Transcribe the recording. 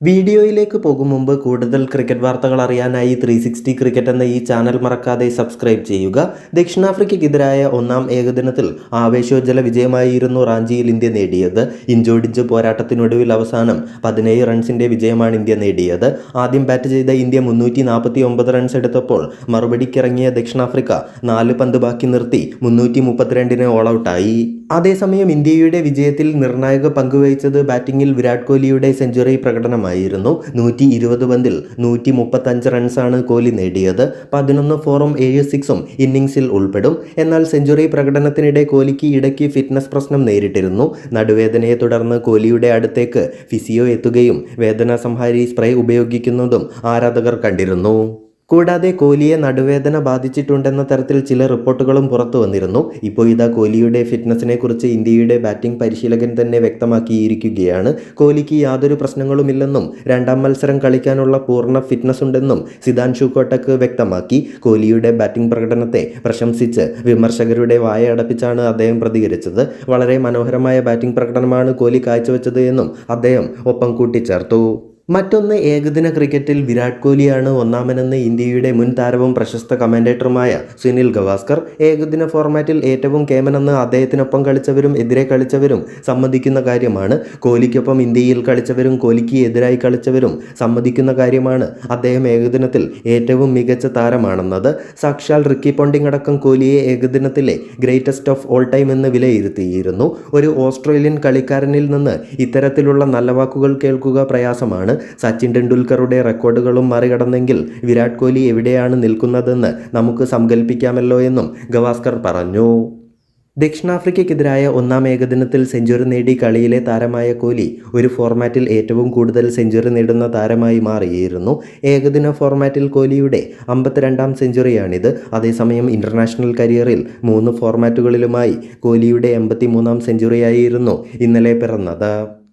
വീഡിയോയിലേക്ക് പോകും മുമ്പ് കൂടുതൽ ക്രിക്കറ്റ് വാർത്തകൾ അറിയാനായി ത്രീ സിക്സ്റ്റി ക്രിക്കറ്റ് എന്ന ഈ ചാനൽ മറക്കാതെ സബ്സ്ക്രൈബ് ചെയ്യുക. ദക്ഷിണാഫ്രിക്കയ്ക്കെതിരായ ഒന്നാം ഏകദിനത്തിൽ ആവേശോജ്വല വിജയമായിരുന്നു റാഞ്ചിയിൽ ഇന്ത്യ നേടിയത്. ഇഞ്ചോടിഞ്ച് പോരാട്ടത്തിനൊടുവിൽ അവസാനം പതിനേഴ് റൺസിന്റെ വിജയമാണ് ഇന്ത്യ നേടിയത്. ആദ്യം ബാറ്റ് ചെയ്ത ഇന്ത്യ മുന്നൂറ്റി നാൽപ്പത്തി ഒമ്പത് റൺസ് എടുത്തപ്പോൾ മറുപടിക്കിറങ്ങിയ ദക്ഷിണാഫ്രിക്ക നാല് പന്ത് ബാക്കി നിർത്തി മുന്നൂറ്റി മുപ്പത്തിരണ്ടിന് ഓൾ ഔട്ടായി അതേസമയം ഇന്ത്യയുടെ വിജയത്തിൽ നിർണായക പങ്കുവഹിച്ചത് ബാറ്റിംഗിൽ വിരാട് കോഹ്ലിയുടെ സെഞ്ചുറി പ്രകടനമായിരുന്നു നൂറ്റി ഇരുപത് പന്തിൽ നൂറ്റി മുപ്പത്തഞ്ച് റൺസാണ് കോഹ്ലി നേടിയത്. പതിനൊന്ന് ഫോറും ഏഴ് സിക്സും ഇന്നിംഗ്സിൽ ഉൾപ്പെടും. എന്നാൽ സെഞ്ചുറി പ്രകടനത്തിനിടെ കോഹ്ലിക്ക് ഇടയ്ക്ക് ഫിറ്റ്നസ് പ്രശ്നം നേരിട്ടിരുന്നു. നടുവേദനയെ തുടർന്ന് കോഹ്ലിയുടെ അടുത്തേക്ക് ഫിസിയോ എത്തുകയും വേദന സംഹാരി സ്പ്രേ ഉപയോഗിക്കുന്നതും ആരാധകർ കണ്ടിരുന്നു. കൂടാതെ കോഹ്ലിയെ നടുവേദന ബാധിച്ചിട്ടുണ്ടെന്ന തരത്തിൽ ചില റിപ്പോർട്ടുകളും പുറത്തു വന്നിരുന്നു. ഇപ്പോൾ ഇതാ കോഹ്ലിയുടെ ഫിറ്റ്നസിനെ കുറിച്ച് ഇന്ത്യയുടെ ബാറ്റിംഗ് പരിശീലകൻ തന്നെ വ്യക്തമാക്കിയിരിക്കുകയാണ്. കോഹ്ലിക്ക് യാതൊരു പ്രശ്നങ്ങളുമില്ലെന്നും രണ്ടാം മത്സരം കളിക്കാനുള്ള പൂർണ ഫിറ്റ്നസ് ഉണ്ടെന്നും സിദാൻഷു കോട്ടക്ക് വ്യക്തമാക്കി. കോഹ്ലിയുടെ ബാറ്റിംഗ് പ്രകടനത്തെ പ്രശംസിച്ച് വിമർശകരുടെ വായ അടപ്പിച്ചാണ് അദ്ദേഹം പ്രതികരിച്ചത്. വളരെ മനോഹരമായ ബാറ്റിംഗ് പ്രകടനമാണ് കോഹ്ലി കാഴ്ചവെച്ചത് എന്നും അദ്ദേഹം ഒപ്പം കൂട്ടിച്ചേർത്തു. മറ്റൊന്ന് ഏകദിന ക്രിക്കറ്റിൽ വിരാട് കോഹ്ലിയാണ് ഒന്നാമനെന്ന് ഇന്ത്യയുടെ മുൻ താരവും പ്രശസ്ത കമന്റേറ്ററുമായ സുനിൽ ഗവാസ്കർ. ഏകദിന ഫോർമാറ്റിൽ ഏറ്റവും കേമനെന്ന് അദ്ദേഹത്തിനൊപ്പം കളിച്ചവരും എതിരെ കളിച്ചവരും സമ്മതിക്കുന്ന കാര്യമാണ്. കോഹ്ലിക്കൊപ്പം ഇന്ത്യയിൽ കളിച്ചവരും കോഹ്ലിക്ക് എതിരായി കളിച്ചവരും സമ്മതിക്കുന്ന കാര്യമാണ്. അദ്ദേഹം ഏകദിനത്തിൽ ഏറ്റവും മികച്ച താരമാണെന്നത്. സാക്ഷാൽ റിക്കി പോണ്ടിങ് അടക്കം കോഹ്ലിയെ ഏകദിനത്തിലെ ഗ്രേറ്റസ്റ്റ് ഓഫ് ഓൾ ടൈം എന്ന് വിലയിരുത്തിയിരുന്നു. ഒരു ഓസ്ട്രേലിയൻ കളിക്കാരനിൽ നിന്ന് ഇത്തരത്തിലുള്ള നല്ല വാക്കുകൾ കേൾക്കുക പ്രയാസമാണ്. സച്ചിൻ ടെണ്ടുൽക്കറുടെ റെക്കോർഡുകളും മറികടന്നെങ്കിൽ വിരാട് കോഹ്ലി എവിടെയാണ് നിൽക്കുന്നതെന്ന് നമുക്ക് സങ്കല്പിക്കാമല്ലോ എന്നും ഗവാസ്കർ പറഞ്ഞു. ദക്ഷിണാഫ്രിക്കയ്ക്കെതിരായ ഒന്നാം ഏകദിനത്തിൽ സെഞ്ചുറി നേടി കളിയിലെ താരമായ കോഹ്ലി ഒരു ഫോർമാറ്റിൽ ഏറ്റവും കൂടുതൽ സെഞ്ചുറി നേടുന്ന താരമായി മാറിയിരുന്നു. ഏകദിന ഫോർമാറ്റിൽ കോഹ്ലിയുടെ അമ്പത്തിരണ്ടാം സെഞ്ചുറിയാണിത്. അതേസമയം ഇന്റർനാഷണൽ കരിയറിൽ മൂന്ന് ഫോർമാറ്റുകളിലുമായി കോഹ്ലിയുടെ എൺപത്തി മൂന്നാം സെഞ്ചുറിയായിരുന്നു ഇന്നലെ പിറന്നത്.